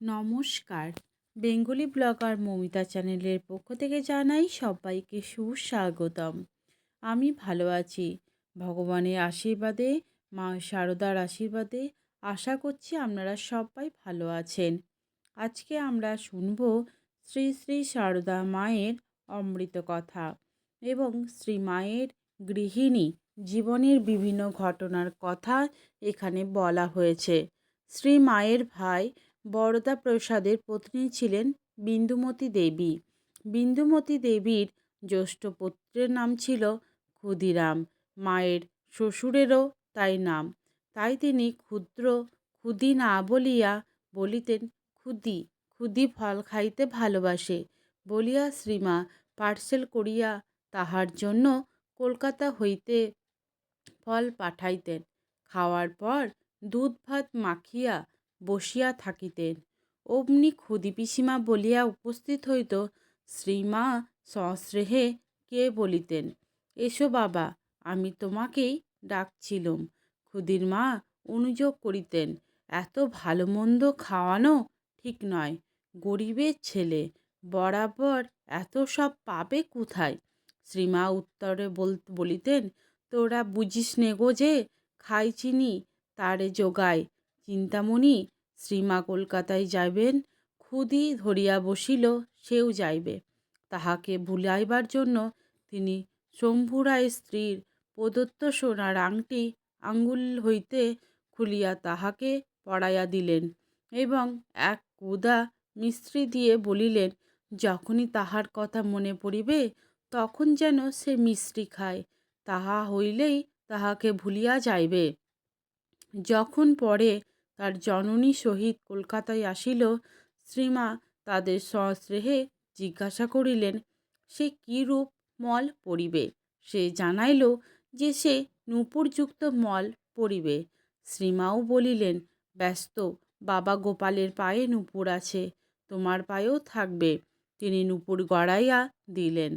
নমস্কার। Bengali blogger Momita চ্যানেলের পক্ষ থেকে জানাই সবাইকে সুস্বাগতম। আমি ভালো আছি। ভগবানের আশীর্বাদে, মা শারদার আশীর্বাদে আশা করছি আপনারা সবাই ভালো আছেন। আজকে আমরা শুনব শ্রী শ্রী শারদা মায়ের অমৃত কথা এবং শ্রী মায়ের গৃহিণী জীবনের বিভিন্ন ঘটনার কথা এখানে বলা হয়েছে। শ্রী মায়ের ভাই বরদা প্রসাদের পত্নী ছিলেন বিন্দুমতী দেবী। বিন্দুমতী দেবীর জ্যৈষ্ঠ পুত্রের নাম ছিল ক্ষুদিরাম। মায়ের শ্বশুরেরও তাই নাম। তাই তিনি ক্ষুদ্র ক্ষুদি না বলিয়া বলিতেন, ক্ষুদি ক্ষুদি ফল খাইতে ভালোবাসে। বলিয়া শ্রীমা পার্সেল করিয়া তাহার জন্য কলকাতা হইতে ফল পাঠাইতেন। খাওয়ার পর দুধ ভাত মাখিয়া বসিয়া থাকিতেন। অমনি ক্ষুদি পিসিমা বলিয়া উপস্থিত হইত, শ্রীমা, সস্নেহে কে বলিতেন? এসো বাবা, আমি তোমাকেই ডাকছিলুম। ক্ষুদির মা অনুযোগ করিতেন, এত ভালো মন্দ খাওয়ানো ঠিক নয়। গরিবের ছেলে, বরাবর এত সব পাবে কোথায়? শ্রীমা উত্তরে বল, বলিতেন, তোরা বুঝিস নে গো যে খাই চিনি তারে যোগায় চিন্তামণি, শ্রীমা কলকাতায় যাইবেন ক্ষুদি ধরিয়া বসিল, সেও যাইবে। তাহাকে ভুলাইবার জন্য তিনি শম্ভুরায় স্ত্রীর প্রদত্ত সোনার আংটি আঙ্গুল হইতে খুলিয়া তাহাকে পরাইয়া দিলেন এবং এক কুদা মিস্ত্রি দিয়ে বলিলেন, যখনই তাহার কথা মনে পড়িবে, তখন যেন সে মিষ্টি খায়। তাহা হইলেই তাহাকে ভুলিয়া যাইবে। যখন পরে তার জননী সহিত কলকাতায় আসিল, শ্রীমা তাদের সস্নেহে জিজ্ঞাসা করিলেন, সে কী রূপ মল পরিবে? সে জানাইল যে সে নূপুরযুক্ত মল পরিবে। শ্রীমাও বলিলেন, ব্যস্ত, বাবা গোপালের পায়ে নূপুর আছে, তোমার পায়েও থাকবে। তিনি নূপুর গড়াইয়া দিলেন।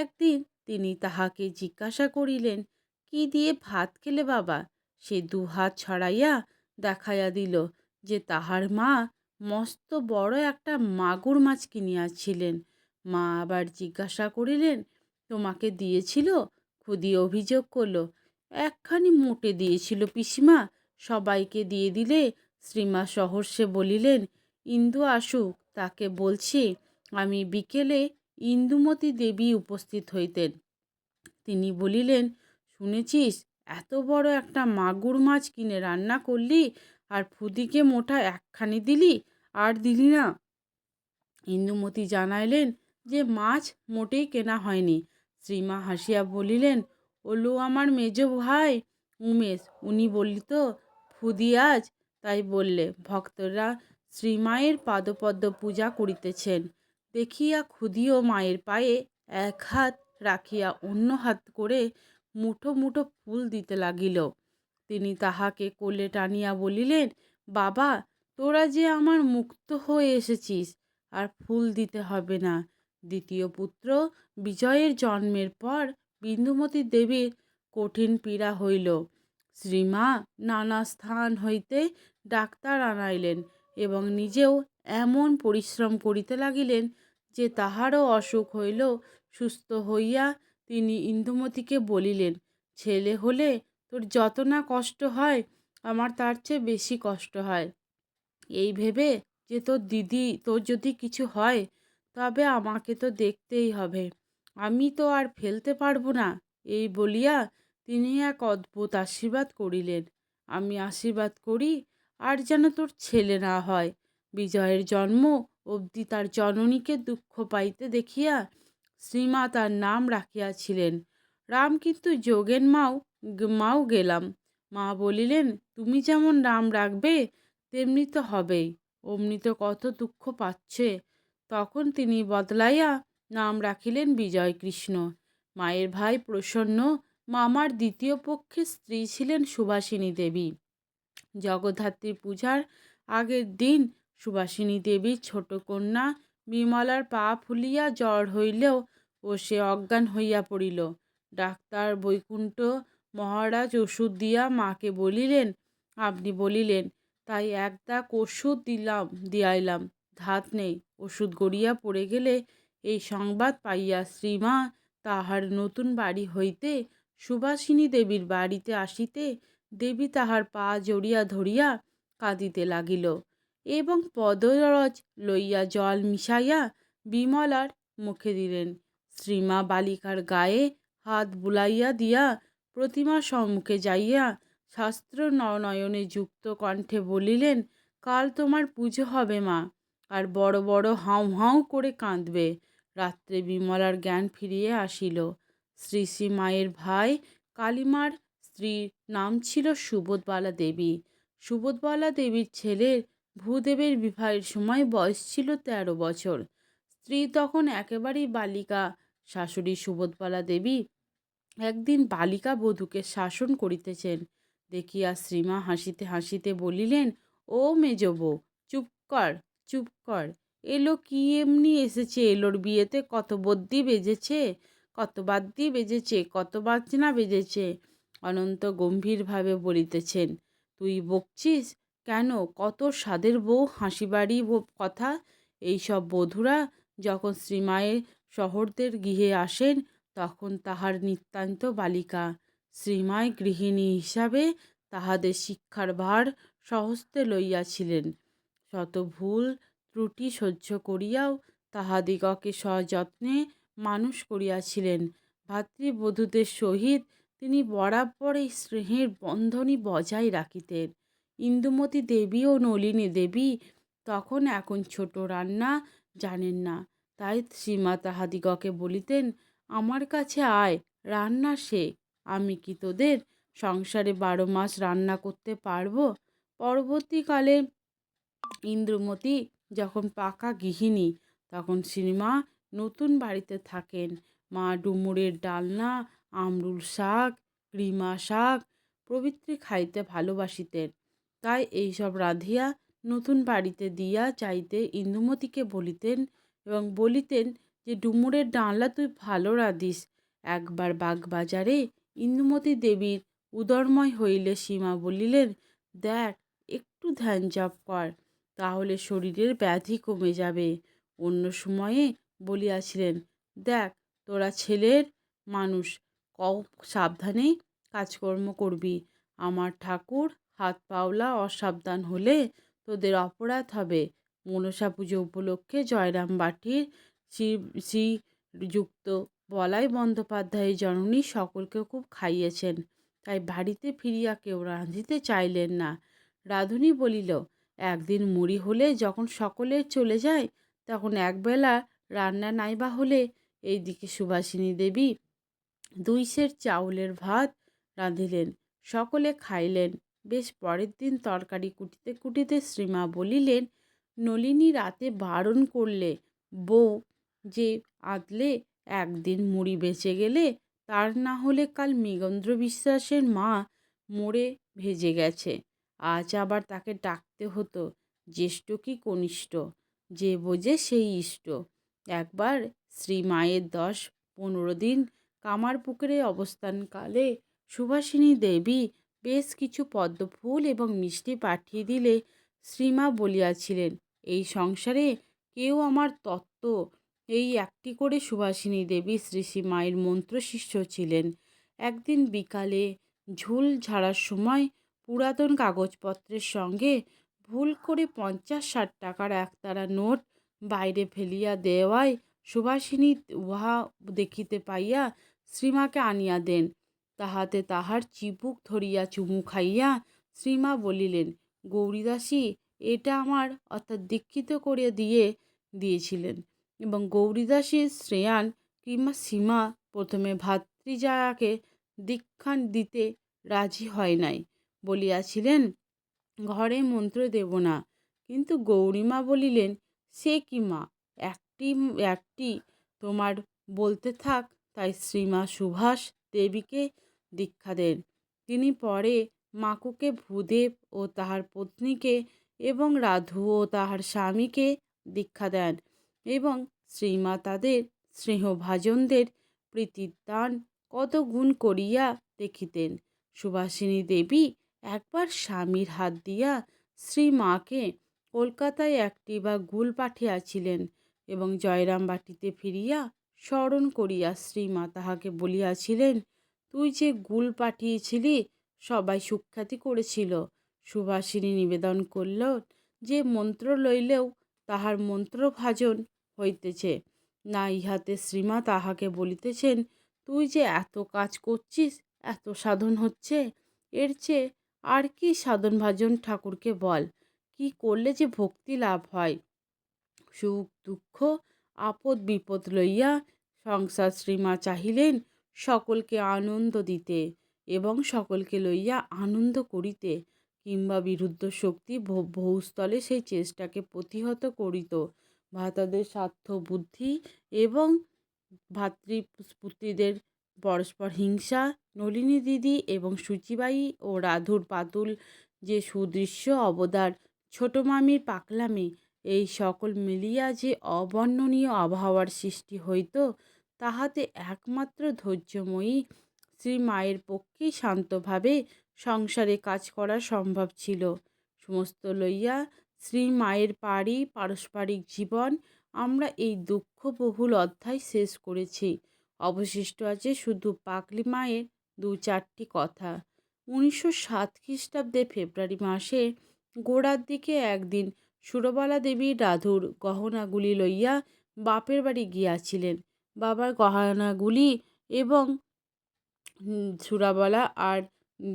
একদিন তিনি তাহাকে জিজ্ঞাসা করিলেন, কি দিয়ে ভাত খেলে বাবা? সে দুহাত ছড়াইয়া দেখাইয়া দিল যে তাহার মা মস্ত বড় একটা মাগুর মাছ কিনিয়াছিলেন। মা আবার জিজ্ঞাসা করিলেন, তোমাকে দিয়েছিল? খুদি অভিযোগ করল, একখানি মোটে দিয়েছিল পিসিমা, সবাইকে দিয়ে দিলে? শ্রীমা সহর্ষে বলিলেন, ইন্দু আসুক, তাকে বলছি, আমি বিকেলে ইন্দুমতী দেবী উপস্থিত হইতেন। তিনি বলিলেন, শুনেছিস এত বড় একটা মাগুর মাছ কিনে রান্না করলি আর ফুদিকে মোটা একখানি দিলি? আর দিলি না। ইন্দুমতি জানাইলেন যে মাছ মোটেই কেনা হয়নি। শ্রীমা হাসিয়া বলিলেন, ওলু আমার মেজ ভাই উমেশ, উনি বললি তো ফুদি আজ? তাই বললে, ভক্তরা শ্রীমায়ের পাদপদ্ম পূজা করিতেছেন। দেখিয়া ক্ষুদিও মায়ের পায়ে এক হাত রাখিয়া অন্য হাত করে মুঠো মুঠো ফুল দিতে লাগিল। তিনি তাহাকে কোলে টানিয়া বলিলেন, বাবা, তোরা যে আমার মুক্ত হয়ে এসেছিস, আর ফুল দিতে হবে না। দ্বিতীয় পুত্র বিজয়ের জন্মের পর বিন্দুমতী দেবীর কঠিন পীড়া হইল। শ্রীমা নানা স্থান হইতে ডাক্তার আনাইলেন এবং নিজেও এমন পরিশ্রম করিতে লাগিলেন যে তাহারও অসুখ হইল, সুস্থ হইয়া তিনি ইন্দুমতিকে বলিলেন, ছেলে হলে তোর যত না কষ্ট হয়, আমার তার চেয়ে বেশি কষ্ট হয়। এই ভেবে যে তোর দিদি তোর যদি কিছু হয়, তবে আমাকে তো দেখতেই হবে। আমি তো আর ফেলতে পারব না। এই বলিয়া তিনি এক অদ্ভুত আশীর্বাদ করিলেন। আমি আশীর্বাদ করি, আর যেন তোর ছেলে না হয়। বিজয়ের জন্ম অবধি তার জননীকে দুঃখ পাইতে দেখিয়া শ্রীমা তার নাম রাখিয়াছিলেন। রাম কিন্তু যোগেন মাও মাও গেলাম। মা বলিলেন, তুমি যেমন নাম রাখবে, তেমনি তো হবেই। অমনি তো কত দুঃখ পাচ্ছে। তখন তিনি বদলাইয়া নাম রাখিলেন বিজয় কৃষ্ণ মায়ের ভাই প্রসন্ন, মামার দ্বিতীয় পক্ষের স্ত্রী ছিলেন সুভাষিনী দেবী। জগদ্ধাত্রী পূজার আগের দিন সুভাষিনী দেবীর ছোট কন্যা বিমলার পা ফুলিয়া জ্বর হইলেও ও সে অজ্ঞান হইয়া পড়িল। ডাক্তার বৈকুণ্ঠ মহারাজ ওষুধ দিয়া মাকে বলিলেন, আপনি বলিলেন, তাই এক দাগ ওষুধ দিলাম, দিয়াইলাম, ধাত নেই। ওষুধ গড়িয়া পড়ে গেলে এই সংবাদ পাইয়া শ্রীমা তাহার নতুন বাড়ি হইতে সুবাসিনী দেবীর বাড়িতে আসিতে দেবী তাহার পা জড়িয়া ধরিয়া কাঁদিতে লাগিল। এবং পদরজ লইয়া জল মিশাইয়া বিমলার মুখে দিলেন। শ্রীমা বালিকার গায়ে হাত বুলাইয়া দিয়া প্রতিমা সম্মুখে যাইয়া শাস্ত্র নয়নে যুক্ত কণ্ঠে বলিলেন, কাল তোমার পুজো হবে মা। আর বড় বড় হাউ হাউ করে কাঁদবে। রাত্রে বিমলার জ্ঞান ফিরিয়ে আসিল। শ্রী শ্রী মায়ের ভাই কালিমার স্ত্রীর নাম ছিল সুবোধবালা দেবী। সুবোধবালা দেবীর ছেলের ভূদেবের বিবাহের সময় বয়স ছিল তেরো বছর। স্ত্রী তখন একেবারেই বালিকা, শাশুড়ি সুবোধবালা দেবী। একদিন বালিকা বধূকে শাসন করিতেছেন। দেখিয়া শ্রীমা হাসিতে হাসিতে বলিলেন, ও মেজবো চুপ কর চুপ কর। এলো কি এমনি এসেছে? এলোর বিয়েতে কত বদ্যি বেজেছে? কত বাদ্যি বেজেছে? কত বাজনা বেজেছে? অনন্ত গম্ভীরভাবে বলিতেছেন, তুই বকছিস? কেন? কত স্বাদের বউ, হাসিবাড়ি কথা? এইসব বধূরা যখন শ্রীমায়ের শহরদের গৃহে আসেন, তখন তাহার নিতান্ত বালিকা। শ্রীমায় গৃহিণী হিসাবে তাহাদের শিক্ষার ভার সহস্তে লইয়াছিলেন। শত ভুল ত্রুটি সহ্য করিয়াও তাহাদিগকে সযত্নে মানুষ করিয়াছিলেন। ভাতৃবধূদের সহিত তিনি বরাবর এই স্নেহের বন্ধনই বজায় রাখিতেন। ইন্দুমতী দেবী ও নলিনী দেবী তখন এখন ছোট রান্না জানেন না। তাই শ্রীমা তাহাদিগকে বলিতেন, আমার কাছে আয়, রান্না শেখ আমি কি তোদের সংসারে বারো মাস রান্না করতে পারব? পরবর্তীকালে ইন্দ্রমতী যখন পাকা গৃহিণী, তখন শ্রীমা নতুন বাড়িতে থাকেন। মা ডুমুরের ডালনা, আমরুল শাক, রিমা শাক প্রভৃতি খাইতে ভালোবাসিতেন। তাই এইসব রাঁধিয়া নতুন বাড়িতে দিয়া চাইতে ইন্দুমতিকে বলিতেন এবং বলিতেন যে, ডুমুরের ডালনা তুই ভালো রাঁধিস। একবার বাগবাজারে ইন্দুমতী দেবীর উদরময় হইলে সীমা বলিলেন, দেখ, একটু ধ্যান জপ কর, তাহলে শরীরের ব্যাধি কমে যাবে। অন্য সময়ে বলিয়াছিলেন, দেখ, তোরা ছেলের মানুষ ক সাবধানে কাজকর্ম করবি। আমার ঠাকুর হাত পাওলা অসাবধান হলে তোদের অপরাধ হবে। মনসা পুজো উপলক্ষে জয়রাম বাটির শ্রী শ্রীযুক্ত বলাই বন্দ্যোপাধ্যায়ের জননী সকলকে খুব খাইয়েছেন, তাই বাড়িতে ফিরিয়া কেউ রাঁধিতে চাইলেন না। রাঁধুনি বলিল, একদিন মুড়ি হলে যখন সকলে চলে যায়, তখন একবেলা রান্না নাইবা হলে? এইদিকে সুভাষিনী দেবী দুই সের চাউলের ভাত রাঁধিলেন, সকলে খাইলেন। বেশ পরের দিন তরকারি কুটিতে কুটিতে শ্রীমা বলিলেন, নলিনী রাতে বারণ করলে, বউ যে আদলে একদিন মুড়ি বেঁচে গেলে, তার না হলে কাল মৃগেন্দ্র বিশ্বাসের মা মরে ভেজে গেছে। আজ আবার তাকে ডাকতে হতো, জ্যেষ্ঠ কি কনিষ্ঠ? যে বোঝে সেই ইষ্ট। একবার শ্রী মায়ের দশ পনেরো দিন কামার পুকুরে অবস্থানকালে সুভাষিনী দেবী বেশ কিছু পদ্মফুল এবং মিষ্টি পাঠিয়ে দিলে শ্রীমা বলিয়াছিলেন, এই সংসারে কেউ আমার তত্ত্ব? এই একটি করে সুভাষিনী দেবী শ্রী মায়ের মন্ত্রশিষ্য ছিলেন। একদিন বিকালে ঝুল ঝাড়ার সময় পুরাতন কাগজপত্রের সঙ্গে ভুল করে পঞ্চাশ ষাট টাকার একতারা নোট বাইরে ফেলিয়া দেওয়ায় সুভাষিনী উহা দেখিতে পাইয়া শ্রীমাকে আনিয়া দেন। তাহাতে তাহার চিবুক ধরিয়া চুমু খাইয়া শ্রীমা বলিলেন, গৌরীদাসী, এটা আমার অর্থাৎ দীক্ষিত করে দিয়ে দিয়েছিলেন এবং গৌরীদাসীর শ্রেয়ান কিংবা সীমা প্রথমে ভাতৃজায়াকে দীক্ষা দিতে রাজি হয় নাই বলিয়াছিলেন, ঘরে মন্ত্র দেব না। কিন্তু গৌরীমা বলিলেন, সে কি মা? একটি একটি তোমার বলতে থাক। তাই শ্রীমা সুভাষ দেবীকে দীক্ষা দেন তিনি পরে মাকুকে ভূদেব ও তাহার পত্নীকে এবং রাধু ও তাহার স্বামীকে দীক্ষা দেন এবং শ্রীমা তাদের স্নেহভাজনদের প্রীতির দান কত গুণ করিয়া দেখিতেন। সুভাষিনী দেবী একবার স্বামীর হাত দিয়া শ্রী মাকে কলকাতায় একটি বা গুল পাঠিয়াছিলেন এবং জয়রাম বাটিতে ফিরিয়া স্মরণ করিয়া শ্রীমা তাহাকে বলিয়াছিলেন তুই যে গুল পাঠিয়েছিলি, সবাই সুখ্যাতি করেছিল। সুভাষিনী নিবেদন করল যে মন্ত্র লইলেও তাহার মন্ত্রভাজন হইতেছে। না ইহাতে শ্রীমা তাহাকে বলিতেছেন, তুই যে এত কাজ করছিস, এত সাধন হচ্ছে, এর চেয়ে আর কি সাধন ভাজন ঠাকুরকে বল? কি করলে যে ভক্তি লাভ হয়? সুখ, দুঃখ আপদ বিপদ লইয়া সংসার শ্রীমা চাহিলেন সকলকে আনন্দ দিতে এবং সকলকে লইয়া আনন্দ করিতে কিংবা বিরুদ্ধ শক্তি বহুস্থলে সেই চেষ্টাকে প্রতিহত করিত। ভাতাদের স্বার্থ, বুদ্ধি এবং ভাতৃপুত্রীদের পরস্পর হিংসা, নলিনী দিদি এবং সুচিবাই ও রাধুর পাতুল যে সুদৃশ্য অবদার ছোট মামির পাকলামি এই সকল মিলিয়া যে অবর্ণনীয় আবহাওয়ার সৃষ্টি হইত তাহাতে একমাত্র ধৈর্যময়ী শ্রী মায়ের পক্ষেই শান্তভাবে সংসারে কাজ করা সম্ভব ছিল। সমস্ত লইয়া শ্রী মায়ের পারি পারস্পরিক জীবন আমরা এই দুঃখবহুল অধ্যায় শেষ করেছি। অবশিষ্ট আছে শুধু পাকলি মায়ের দু চারটি কথা। উনিশশো সাত খ্রিস্টাব্দে ফেব্রুয়ারি মাসে গোড়ার দিকে একদিন সুরবালা দেবী রাধুর গহনাগুলি লইয়া বাপের বাড়ি গিয়াছিলেন। বাবার গহনাগুলি এবং সুরাবালা আর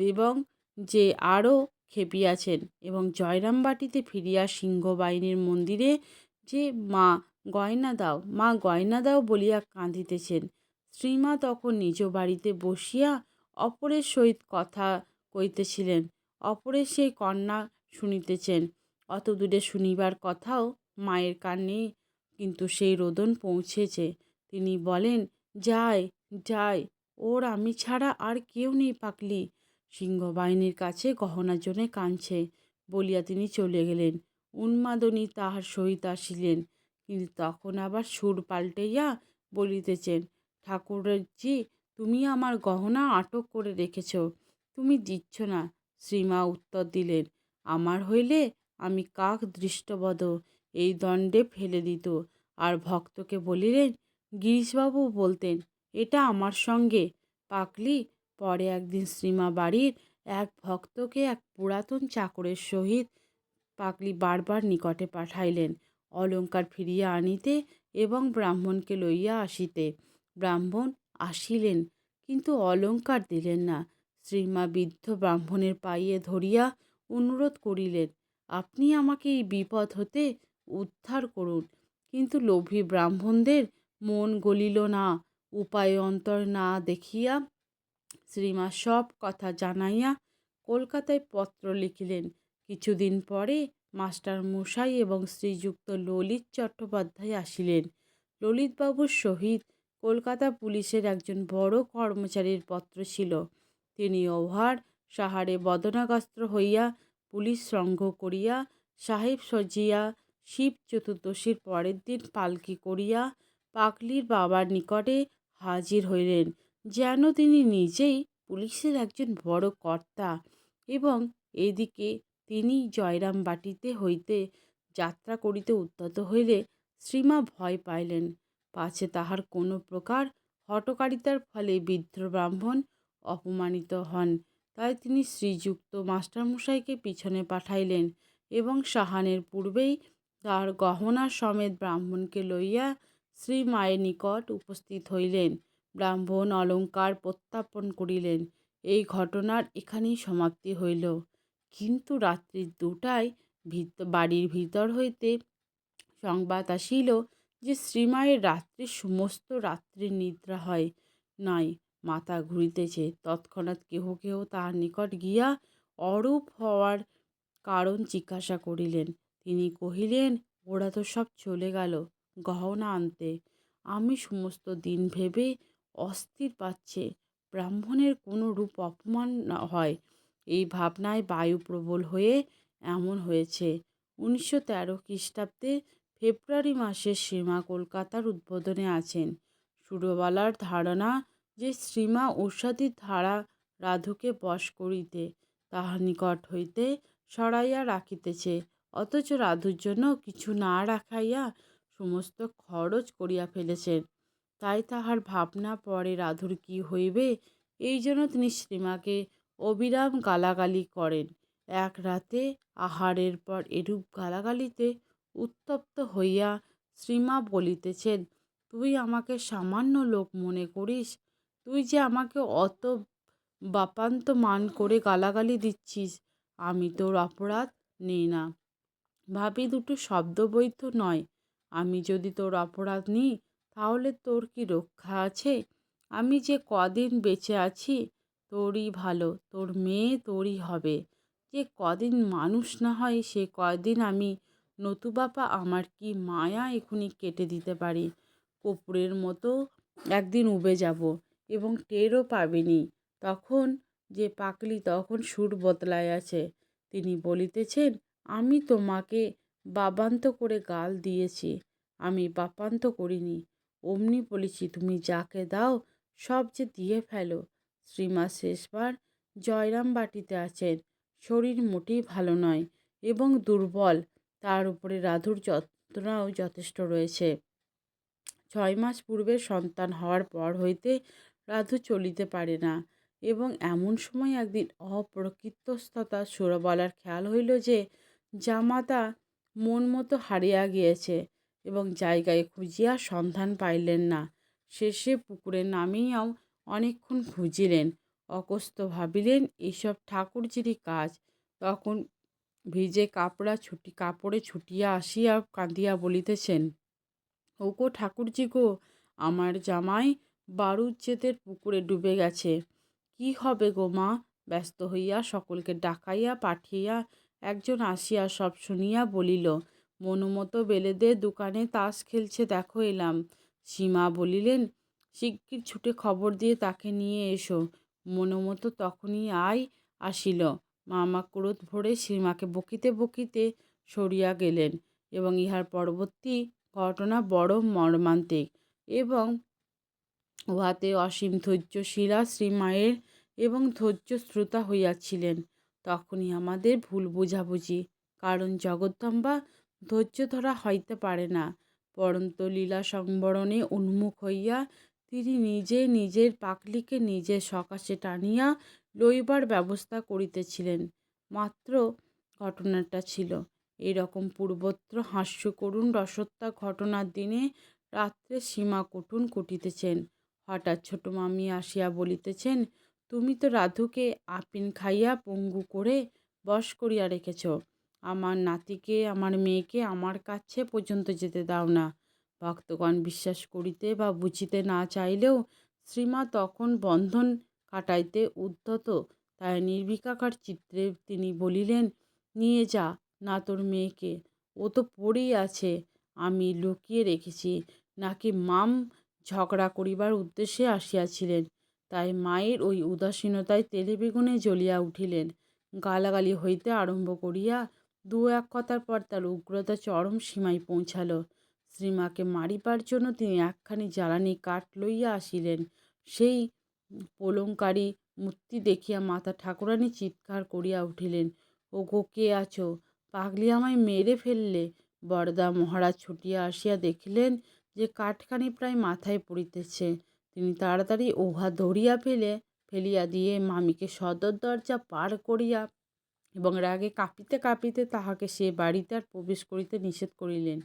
এবং যে আরও খেপিয়াছেন এবং জয়রামবাটিতে ফিরিয়া সিংহবাহিনীর মন্দিরে যে মা গয়না দাও মা গয়না দাও বলিয়া কাঁদিতেছেন। শ্রীমা তখন নিজ বাড়িতে বসিয়া অপরের সহিত কথা কইতেছিলেন। অপরের সেই কন্যা শুনিতেছেন। অত দূরে শুনিবার কথাও মায়ের কানে কিন্তু সেই রোদন পৌঁছেছে। তিনি বলেন যায় যায় ওর আমি ছাড়া আর কেউ নেই পাকলি সিংহবাহিনীর কাছে গহনার জন্যে কাঁদছে। বলিয়া তিনি চলে গেলেন। উন্মাদনী তাহার সহিত আসিলেন। কিন্তু তখন আবার সুর পাল্টাইয়া বলিতেছেন, ঠাকুরজি, তুমি আমার গহনা আটক করে রেখেছ। তুমি দিচ্ছ না। শ্রীমা উত্তর দিলেন, আমার হইলে আমি কাক দৃষ্টবধ এই দণ্ডে ফেলে দিত। আর ভক্তকে বলিলেন গিরিশবাবু বলতেন, এটা আমার সঙ্গে। পাকলি পরে একদিন শ্রীমা বাড়ির এক ভক্তকে এক পুরাতন চাকরের সহিত পাকলি বারবার নিকটে পাঠাইলেন। অলঙ্কার ফিরিয়া আনিতে এবং ব্রাহ্মণকে লইয়া আসিতে। ব্রাহ্মণ আসিলেন, কিন্তু অলঙ্কার দিলেন না। শ্রীমা বৃদ্ধ ব্রাহ্মণের পাইয়ে ধরিয়া অনুরোধ করিলেন, আপনি আমাকে এই বিপদ হতে উদ্ধার করুন। কিন্তু লোভী ব্রাহ্মণদের মন গলিল না, উপায় অন্তর না দেখিয়া শ্রীমা সব কথা জানাইয়া কলকাতায় পত্র লিখিলেন। কিছুদিন পরে মাস্টার মশাই এবং শ্রীযুক্ত ললিত চট্টোপাধ্যায় আসিলেন। ললিতবাবুর সহিত কলকাতা পুলিশের একজন বড় কর্মচারীর পত্র ছিল। তিনি ওভার সাহারে বদনাগস্ত্র হইয়া পুলিশ সংঘ করিয়া সাহেব সজিয়া শিব চতুর্দশীর পরের দিন পালকি করিয়া পাকলির বাবার নিকটে হাজির হইলেন, যেন তিনি নিজেই পুলিশের একজন বড় কর্তা এবং এদিকে তিনি জয়রাম বাটিতে হইতে যাত্রা করিতে উদ্যত হইলে শ্রীমা ভয় পাইলেন। পাছে তাহার কোনো প্রকার হটকারিতার ফলে বৃদ্ধ ব্রাহ্মণ অপমানিত হন। তাই তিনি শ্রীযুক্ত মাস্টারমশাইকে পিছনে পাঠাইলেন এবং সাহানের পূর্বেই তার গহনা সমেত ব্রাহ্মণকে লইয়া শ্রী মায়ের নিকট উপস্থিত হইলেন। ব্রাহ্মণ অলঙ্কার প্রত্যাপন করিলেন। এই ঘটনার এখানেই সমাপ্তি হইল। কিন্তু রাত্রি দুটায় ভিত, বাড়ির ভিতর হইতে সংবাদ আসিল যে শ্রীমায়ের রাত্রি সমস্ত রাত্রি নিদ্রা হয় নাই। মাথা ঘুরিতেছে। তৎক্ষণাৎ কেহ কেহ তাহার নিকট গিয়া অরূপ হওয়ার কারণ জিজ্ঞাসা করিলেন। তিনি কহিলেন, ওরা তো সব চলে গেল। গহনা আনতে। আমি সমস্ত দিন ভেবে অস্থির পাচ্ছে। ব্রাহ্মণের কোনো রূপ অপমান হয়। এই ভাবনায় বায়ু প্রবল হয়ে এমন হয়েছে। উনিশশো তেরো খ্রিস্টাব্দে ফেব্রুয়ারি মাসে শ্রীমা কলকাতার উদ্বোধনে আছেন। সুরবালার ধারণা যে শ্রীমা ঔষধির ধারা রাধুকে বশ করিতে তাহার নিকট হইতে সরাইয়া রাখিতেছে, অথচ রাধুর জন্য কিছু না রাখাইয়া সমস্ত খরচ করিয়া ফেলেছেন তাই তাহার ভাবনা পরে রাধুর কি হইবে? এই জন্য তিনি শ্রীমাকে অবিরাম গালাগালি করেন। এক রাতে আহারের পর এরূপ গালাগালিতে উত্তপ্ত হইয়া শ্রীমা বলিতেছেন, তুই আমাকে সামান্য লোক মনে করিস? তুই যে আমাকে অত বাপান্ত মান করে গালাগালি দিচ্ছিস, আমি তোর অপরাধ নেই না। ভাবি দুটো শব্দবৈধ নয় আমি যদি তোর অপরাধ নিই, তাহলে তোর কি রক্ষা আছে? আমি যে কদিন বেঁচে আছি, তোরই ভালো, তোর মেয়ে তোরই হবে। যে কদিন মানুষ না হয়, সে কদিন আমি নতুবাপা আমার কি মায়া এখুনি কেটে দিতে পারি? কপুরের মতো একদিন উবে যাব এবং টেরও পাবিনি। তখন যে পাকলি তখন সুর বদলায় আছে। তিনি বলিতেছেন, আমি তোমাকে বাবান্ত করে গাল দিয়েছি। আমি বাপান্ত করিনি। অমনি বলেছি, তুমি যাকে দাও, সব যে দিয়ে ফেলো। শ্রীমা শেষবার জয়রাম বাটিতে আছেন। শরীর মোটেই ভালো নয় এবং দুর্বল। তার উপরে রাধুর যন্ত্রণাও যথেষ্ট রয়েছে। ছয় মাস পূর্বে সন্তান হওয়ার পর হইতে রাধু চলিতে পারে না এবং এমন সময় একদিন অপ্রকৃতস্থতা সুরবালার খেয়াল হইল যে জামাতা মন মতো হারিয়া গিয়েছে এবং জায়গায় খুঁজিয়া সন্ধান পাইলেন না। শেষে পুকুরে নামিয়াও অনেকক্ষণ খুঁজিলেন। অকস্ত ভাবিলেন এইসব ঠাকুরজিরই কাজ। তখন ভিজে কাপড়া ছুটি, কাপড়ে ছুটিয়া আসিয়া কাঁদিয়া বলিতেছেন, ওগো ঠাকুরজি গো, আমার জামাই বারুজ্জেদের পুকুরে ডুবে গেছে। কি হবে গো মা? ব্যস্ত হইয়া সকলকে ডাকাইয়া পাঠিয়া একজন আসিয়া সব শুনিয়া বলিল, মনোমতো বেলেদের দোকানে তাস খেলছে দেখো এলাম। সীমা বলিলেন, শিগগির ছুটে খবর দিয়ে তাকে নিয়ে এসো। মনোমতো তখনই আয় আসিল। মামা ক্রোধ ভরে সীমাকে বকিতে বকিতে সরিয়া গেলেন এবং ইহার পরবর্তী ঘটনা বড় মর্মান্তিক এবং উহাতে অসীম ধৈর্যশীলা শ্রীমায়ের এবং ধৈর্য শ্রোতা হইয়াছিলেন। তখনই আমাদের ভুল বুঝাবুঝি। কারণ জগদ্দম্বা ধৈর্য ধরা হইতে পারে না, পরন্ত লীলা সংবরণে উন্মুখ হইয়া তিনি নিজে নিজের পাকলিকে নিজের সকাশে টানিয়া লইবার ব্যবস্থা করিতেছিলেন। মাত্র ঘটনাটা ছিল। এরকম পূর্বত্র হাস্য করুণ রসত্তা ঘটনার দিনে রাত্রে সীমা কুটুন কুটিতেছেন। হঠাৎ ছোট মামি আসিয়া বলিতেছেন তুমি তো রাধুকে আপিন খাইয়া পঙ্গু করে বশ করিয়া রেখেছ। আমার নাতিকে, আমার মেয়েকে আমার কাছে পর্যন্ত যেতে দাও না। ভক্তগণ বিশ্বাস করিতে বা বুঝিতে না চাইলেও শ্রীমা তখন বন্ধন কাটাইতে উদ্ধত। তাই নির্বিকাকার চিত্রে তিনি বলিলেন, নিয়ে যা, না তোর মেয়েকে। ও তো পড়েই আছে, আমি লুকিয়ে রেখেছি। নাকি মাম ঝগড়া করিবার উদ্দেশ্যে আসিয়াছিলেন। তাই মায়ের ওই উদাসীনতায় তেলে বেগুনে জ্বলিয়া উঠিলেন। গালাগালি হইতে আরম্ভ করিয়া দু এক কথার পর তার উগ্রতা চরম সীমায় পৌঁছালো। শ্রীমাকে মারিবার জন্য তিনি একখানি জ্বালানি কাঠ লইয়া আসিলেন। সেই পোলঙ্কারী মূর্তি দেখিয়া মাতা ঠাকুরানী চিৎকার করিয়া উঠিলেন ও গো কে আছো? পাগলি আমায় মেরে ফেললে। বরদা মহারাজ ছুটিয়া আসিয়া দেখিলেন যে কাঠখানি প্রায় মাথায় পড়িতেছে। তিনি তাড়াতাড়ি উহা ধরিয়া ফেলে, ফেলিয়া দিয়ে মামিকে সদর দরজা পার করিয়া এবং রাগে কাঁপিতে কাঁপিতে তাহাকে সে বাড়িতে আর প্রবেশ করিতে নিষেধ করিলেন।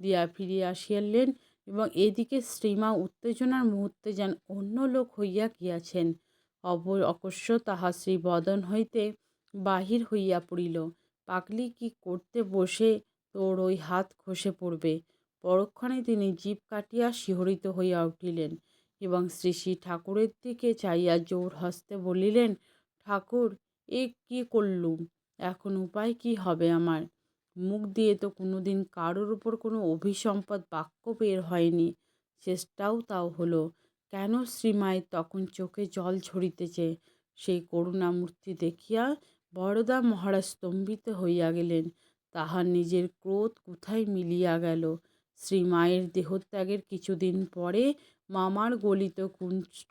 দিয়া ফিরিয়া আসিয়ালেন এবং এদিকে শ্রীমা উত্তেজনার মুহূর্তে যেন অন্য লোক হইয়া গিয়াছেন। অব অকস্য তাহা শ্রী বদন হইতে বাহির হইয়া পড়িল। পাগলি কি করতে বসে তোর ওই হাত খসে পড়বে? পরক্ষণে তিনি জীব কাটিয়া শিহরিত হইয়া উঠিলেন। এবং শ্রী শ্রী ঠাকুরের দিকে চাইয়া জোর হস্তে বলিলেন, ঠাকুর, এ কি করলুম? এখন উপায় কি হবে আমার? মুখ দিয়ে তো কোনো দিন কারোর উপর কোনো অভিসম্পদ বাক্য বের হয়নি। চেষ্টাও তাও হলো। কেন শ্রীমায়ের তখন চোখে জল ঝরিতেছে? সেই করুণামূর্তি দেখিয়া বড়দা মহারাজ স্তম্ভিত হইয়া গেলেন। তাহার নিজের ক্রোধ কোথায় মিলিয়া গেল? শ্রীমায়ের দেহত্যাগের কিছুদিন পরে মামার গলিত কুষ্ঠ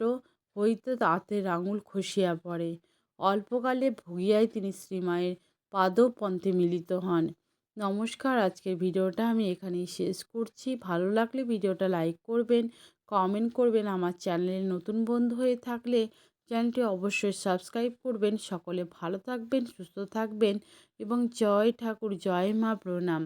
হইতে তাতে আঙুল খসিয়া পড়ে। অল্পকালে ভুগিয়াই তিনি শ্রীমায়ের পাদপন্থে মিলিত হন। নমস্কার, আজকের ভিডিওটা আমি এখানেই শেষ করছি। ভালো লাগলে ভিডিওটা লাইক করবেন, কমেন্ট করবেন, আমার চ্যানেলে নতুন বন্ধু হয়ে থাকলে চ্যানেলটি অবশ্যই সাবস্ক্রাইব করবেন। সকলে ভালো থাকবেন, সুস্থ থাকবেন এবং জয় ঠাকুর, জয় মা প্রণাম।